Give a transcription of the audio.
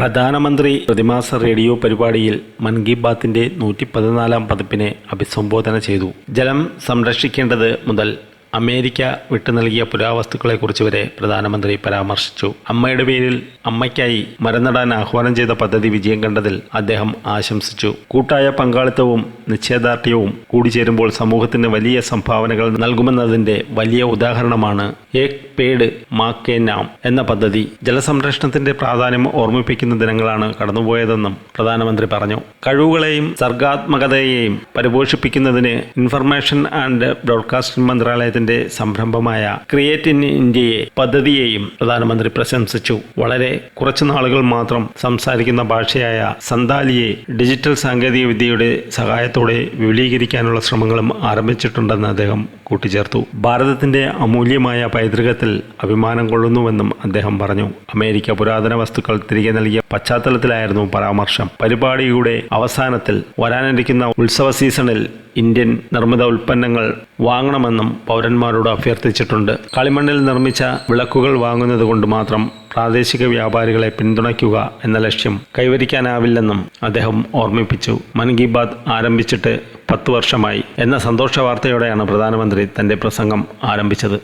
പ്രധാനമന്ത്രി പ്രതിമാസ റേഡിയോ പരിപാടിയിൽ മൻ കി ബാത്തിന്റെ നൂറ്റി പതിനാലാം പതിപ്പിനെ അഭിസംബോധന ചെയ്തു. ജലം സംരക്ഷിക്കേണ്ടത് മുതൽ അമേരിക്ക വിട്ടു നൽകിയ പുരാവസ്തുക്കളെക്കുറിച്ച് വരെ പ്രധാനമന്ത്രി പരാമർശിച്ചു. അമ്മയുടെ പേരിൽ അമ്മയ്ക്കായി മരം നടാൻ ആഹ്വാനം ചെയ്ത പദ്ധതി വിജയം കണ്ടതിൽ അദ്ദേഹം ആശംസിച്ചു. കൂട്ടായ പങ്കാളിത്തവും നിശ്ചയദാർഢ്യവും കൂടിച്ചേരുമ്പോൾ സമൂഹത്തിന് വലിയ സംഭാവനകൾ നൽകുമെന്നതിന്റെ വലിയ ഉദാഹരണമാണ് ഏക് പേഡ് മാക്കേ നാം എന്ന പദ്ധതി. ജലസംരക്ഷണത്തിന്റെ പ്രാധാന്യം ഓർമ്മിപ്പിക്കുന്ന ദിനങ്ങളാണ് കടന്നുപോയതെന്നും പ്രധാനമന്ത്രി പറഞ്ഞു. കഴിവുകളെയും സർഗാത്മകതയെയും പരിപോഷിപ്പിക്കുന്നതിന് ഇൻഫർമേഷൻ ആൻഡ് ബ്രോഡ്കാസ്റ്റിംഗ് മന്ത്രാലയത്തിന്റെ സംരംഭമായ ക്രിയേറ്റ് ഇൻ ഇന്ത്യയെ പദ്ധതിയെയും പ്രധാനമന്ത്രി പ്രശംസിച്ചു. വളരെ കുറച്ചു നാളുകൾ മാത്രം സംസാരിക്കുന്ന ഭാഷയായ സന്താലിയെ ഡിജിറ്റൽ സാങ്കേതിക വിദ്യയുടെ സഹായത്തോടെ വിപുലീകരിക്കാനുള്ള ശ്രമങ്ങളും ആരംഭിച്ചിട്ടുണ്ടെന്ന് അദ്ദേഹം കൂട്ടിച്ചേർത്തു. ഭാരതത്തിന്റെ അമൂല്യമായ പൈതൃകത്തിൽ അഭിമാനം കൊള്ളുന്നുവെന്നും അദ്ദേഹം പറഞ്ഞു. അമേരിക്ക പുരാതന വസ്തുക്കൾ തിരികെ നൽകിയ പശ്ചാത്തലത്തിലായിരുന്നു പരാമർശം. പരിപാടിയുടെ അവസാനത്തിൽ വരാനിരിക്കുന്ന ഉത്സവ സീസണിൽ ഇന്ത്യൻ നിർമ്മിത ഉൽപ്പന്നങ്ങൾ വാങ്ങണമെന്നും പൗരന്മാരോട് അഭ്യർത്ഥിച്ചിട്ടുണ്ട്. കളിമണ്ണിൽ നിർമ്മിച്ച വിളക്കുകൾ വാങ്ങുന്നത് കൊണ്ട് മാത്രം പ്രാദേശിക വ്യാപാരികളെ പിന്തുണയ്ക്കുക എന്ന ലക്ഷ്യം കൈവരിക്കാനാവില്ലെന്നും അദ്ദേഹം ഓർമ്മിപ്പിച്ചു. മൻ കി ബാത് ആരംഭിച്ചിട്ട് പത്ത് വർഷമായി എന്ന സന്തോഷ വാർത്തയോടെയാണ് പ്രധാനമന്ത്രി തന്റെ പ്രസംഗം ആരംഭിച്ചത്.